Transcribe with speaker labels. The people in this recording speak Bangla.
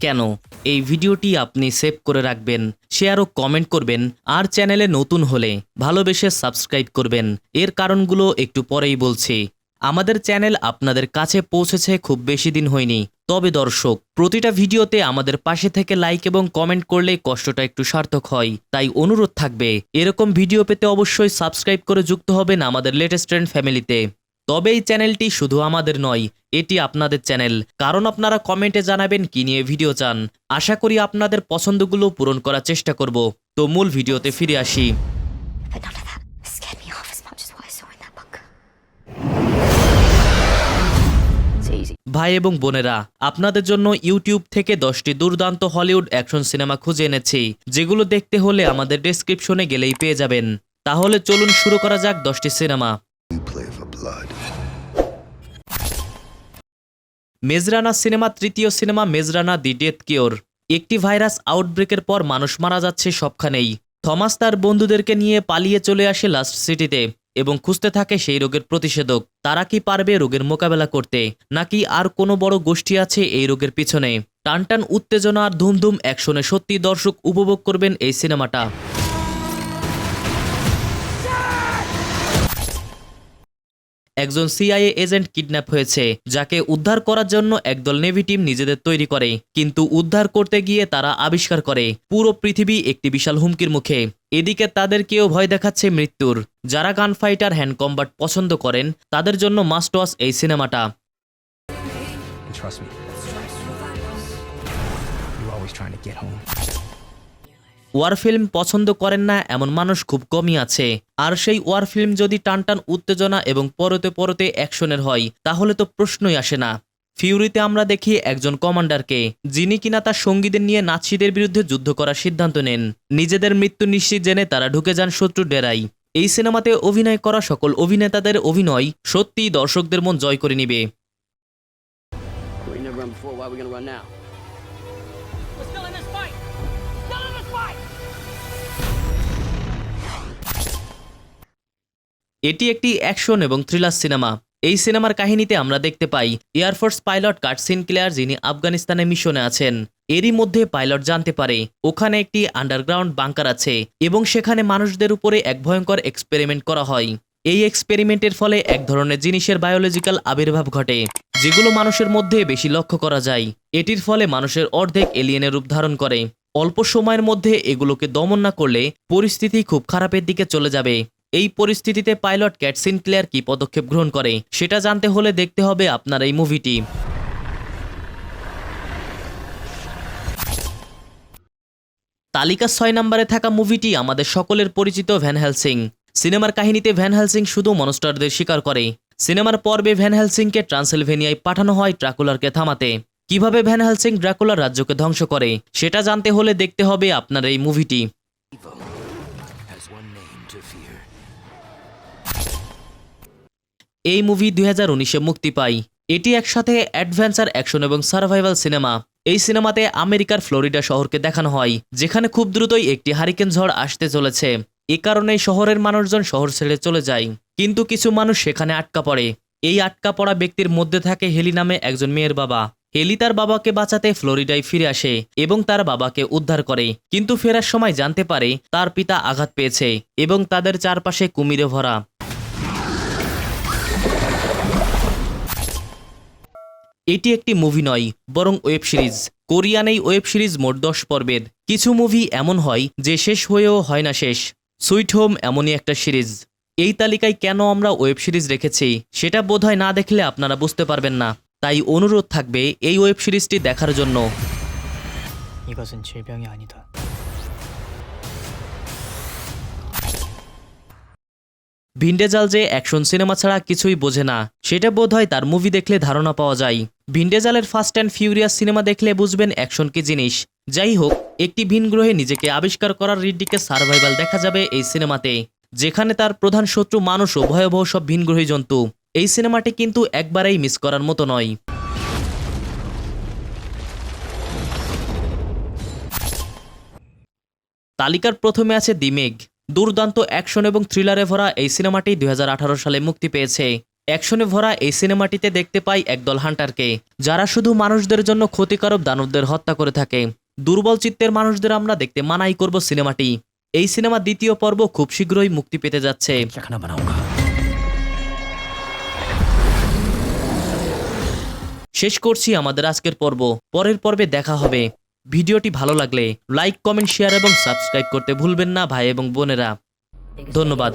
Speaker 1: কেন? এই ভিডিওটি আপনি সেভ করে রাখবেন, শেয়ার ও কমেন্ট করবেন, আর চ্যানেলে নতুন হলে ভালোবেসে সাবস্ক্রাইব করবেন। এর কারণগুলো একটু পরেই বলছি। আমাদের চ্যানেল আপনাদের কাছে পৌঁছেছে খুব বেশি দিন হয়নি। তবে দর্শক, প্রতিটা ভিডিওতে আমাদের পাশে থেকে লাইক এবং কমেন্ট করলে কষ্টটা একটু সার্থক হয়। তাই অনুরোধ থাকবে, এরকম ভিডিও পেতে অবশ্যই সাবস্ক্রাইব করে যুক্ত হবেন আমাদের লেটেস্ট ট্রেন্ড ফ্যামিলিতে। তবে এই চ্যানেলটি শুধু আমাদের নয় এটি আপনাদের চ্যানেল। কারণ আপনারা কমেন্টে জানাবেন কি নিয়ে ভিডিও চান। আশা করি আপনাদের পছন্দগুলো পূরণ করার চেষ্টা করব। তো মূল ভিডিওতে ফিরে আসি. ভাই এবং বোনেরা আপনাদের জন্য ইউটিউব থেকে দশটি দুর্দান্ত হলিউড অ্যাকশন সিনেমা খুঁজে এনেছি যেগুলো দেখতে হলে আমাদের ডেসক্রিপশনে গেলেই পেয়ে যাবেন। তাহলে চলুন শুরু করা যাক দশটি সিনেমা। মেজরানা সিনেমা, তৃতীয় cinema Maze Runner the Death Cure. একটি ভাইরাস আউটব্রেকের পর মানুষ মারা যাচ্ছে সবখানেই। থমাস তার বন্ধুদেরকে নিয়ে পালিয়ে চলে আসে লাস্ট সিটিতে এবং খুঁজতে থাকে সেই রোগের প্রতিষেধক। তারা কি পারবে রোগের মোকাবেলা করতে? নাকি আর কোনো বড় গোষ্ঠী আছে এই রোগের পিছনে? টানটান উত্তেজনা আর ধুমধুম অ্যাকশনে সত্যি দর্শক উপভোগ করবেন এই সিনেমাটা। একজন সিআইএ এজেন্ট কিডন্যাপ হয়েছে যাকে উদ্ধার করার জন্য একদল নেভি টিম নিজেদের তৈরি করে কিন্তু উদ্ধার করতে গিয়ে তারা আবিষ্কার করে। পুরো পৃথিবী একটি বিশাল হুমকির মুখে। এদিকে তাদের কেউ ভয় দেখাচ্ছে মৃত্যুর। যারা গান ফাইটার হ্যান্ড কম্বাট পছন্দ করেন তাদের জন্য মাস্ট ওয়াচ এই সিনেমাটা।
Speaker 2: Trust me, you're always trying to get home.
Speaker 1: War film পছন্দ করেন না এমন মানুষ খুব কমই আছে আর সেই ওয়ার ফিল্ম যদি টানটান উত্তেজনা এবং পরতে পরতে অ্যাকশনের হয় তাহলে তো প্রশ্নই আসে না ফিউরিতে আমরা দেখি একজন কমান্ডারকে যিনি কিনা তার সঙ্গীদের নিয়ে নাৎসিদের বিরুদ্ধে যুদ্ধ করার সিদ্ধান্ত নেন নিজেদের মৃত্যু নিশ্চিত জেনে তারা ঢুকে যান শত্রু ডেরাই এই সিনেমাতে অভিনয় করা সকল অভিনেতাদের অভিনয় সত্যিই দর্শকদের মন জয় করে নিবে
Speaker 3: We never run before. Why are we gonna run now?
Speaker 4: We're still in this fight!
Speaker 1: এটি একটি অ্যাকশন এবং থ্রিলার সিনেমা। এই সিনেমার কাহিনীতে আমরা দেখতে পাই এয়ারফোর্স পাইলট কার্টসিন ক্লেয়ার যিনি আফগানিস্তানে মিশনে আছেন। এরই মধ্যে পাইলট জানতে পারে, ওখানে একটি আন্ডারগ্রাউন্ড বাংকার আছে এবং সেখানে মানুষদের উপরে এক ভয়ঙ্কর এক্সপেরিমেন্ট করা হয়। এই এক্সপেরিমেন্টের ফলে এক ধরনের জিনিসের বায়োলজিক্যাল আবির্ভাব ঘটে, যেগুলো মানুষের মধ্যে বেশি লক্ষ্য করা যায়। এটির ফলে মানুষের অর্ধেক এলিয়েনের রূপ ধারণ করে। অল্প সময়ের মধ্যে এগুলোকে দমন না করলে পরিস্থিতি খুব খারাপের দিকে চলে যাবে। এই পরিস্থিতিতে পাইলট ক্যাটসিন ক্লেয়ার কি পদক্ষেপ গ্রহণ করে, সেটা জানতে হলে দেখতে হবে আপনার এই মুভিটি। তালিকা ছয় নম্বরে থাকা মুভিটি আমাদের সকলের পরিচিত ভ্যান হেলসিং। সিনেমার কাহিনীতে ভ্যান হেলসিং শুধু মনস্টারদের শিকার করে। সিনেমার পর্বে ভ্যান হেলসিংকে ট্রান্সিলভেনিয়ায় পাঠানো হয় ট্রাকুলারকে থামাতে। কীভাবে ভ্যান হেলসিং ড্রাকুলার রাজ্যকে ধ্বংস করে, সেটা জানতে হলে দেখতে হবে আপনার এই মুভিটি. এই মুভি দুই হাজার উনিশে মুক্তি পায়। এটি একসাথে অ্যাডভেঞ্চার অ্যাকশন এবং সার্ভাইভাল সিনেমা। এই সিনেমাতে আমেরিকার ফ্লোরিডা শহরকে দেখানো হয়, যেখানে খুব দ্রুতই একটি হারিকেন ঝড় আসতে চলেছে। এ কারণে শহরের মানুষজন শহর ছেড়ে চলে যায়, কিন্তু কিছু মানুষ সেখানে আটকা পড়ে। এই আটকা পড়া ব্যক্তির মধ্যে থাকে হেলি নামে একজন মেয়ের বাবা। হেলি তার বাবাকে বাঁচাতে ফ্লোরিডায় ফিরে আসে এবং তার বাবাকে উদ্ধার করে। কিন্তু ফেরার সময় জানতে পারে তার পিতা আঘাত পেয়েছে এবং তাদের চারপাশে কুমিরে ভরা। এটি একটি মুভি নয়, বরং ওয়েব সিরিজ। কোরিয়ান এই ওয়েব সিরিজ মোট দশ পর্বের। কিছু মুভি এমন হয় যে শেষ হয়েও হয় না শেষ। সুইট হোম এমনই একটা সিরিজ। এই তালিকায় কেন আমরা ওয়েব সিরিজ রেখেছি, সেটা বোধহয় না দেখলে আপনারা বুঝতে পারবেন না। তাই অনুরোধ থাকবে এই ওয়েব সিরিজটি দেখার জন্য
Speaker 2: 이것은 질병이 아니다.
Speaker 1: ভিন্ডেজাল যে অ্যাকশন সিনেমা ছাড়া কিছুই বোঝে না সেটা বোধহয় তার মুভি দেখলে ধারণা পাওয়া যায় ভিন্ডেজালের ফাস্ট অ্যান্ড ফিউরিয়াস সিনেমা দেখলে বুঝবেন অ্যাকশন কি জিনিস যাই হোক একটি ভিন গ্রহে নিজেকে আবিষ্কার করার রিড্ডিকে সার্ভাইভাল দেখা যাবে এই সিনেমাতে যেখানে তার প্রধান শত্রু মানুষ ও ভয়াবহ সব ভিনগ্রহী জন্তু এই সিনেমাটি কিন্তু একবারেই মিস করার মতো নয়। তালিকার প্রথমে আছে দিমেগ দুর্দান্ত অ্যাকশন এবং থ্রিলারে ভরা এই সিনেমাটি দুই হাজার আঠারো সালে মুক্তি পেয়েছে। অ্যাকশনে ভরা এই সিনেমাটিতে দেখতে পাই একদল হান্টারকে, যারা শুধু মানুষদের জন্য ক্ষতিকারক দানবদের হত্যা করে থাকে। দুর্বল চিত্তের মানুষদের আমরা দেখতে মানাই করব সিনেমাটি। এই সিনেমার দ্বিতীয় পর্ব খুব শীঘ্রই মুক্তি পেতে যাচ্ছে। শেষ করছি আমাদের আজকের পর্ব। পরের পর্বে দেখা হবে। ভিডিওটি ভালো লাগলে লাইক, কমেন্ট, শেয়ার এবং সাবস্ক্রাইব করতে ভুলবেন না ভাই এবং বোনেরা। ধন্যবাদ।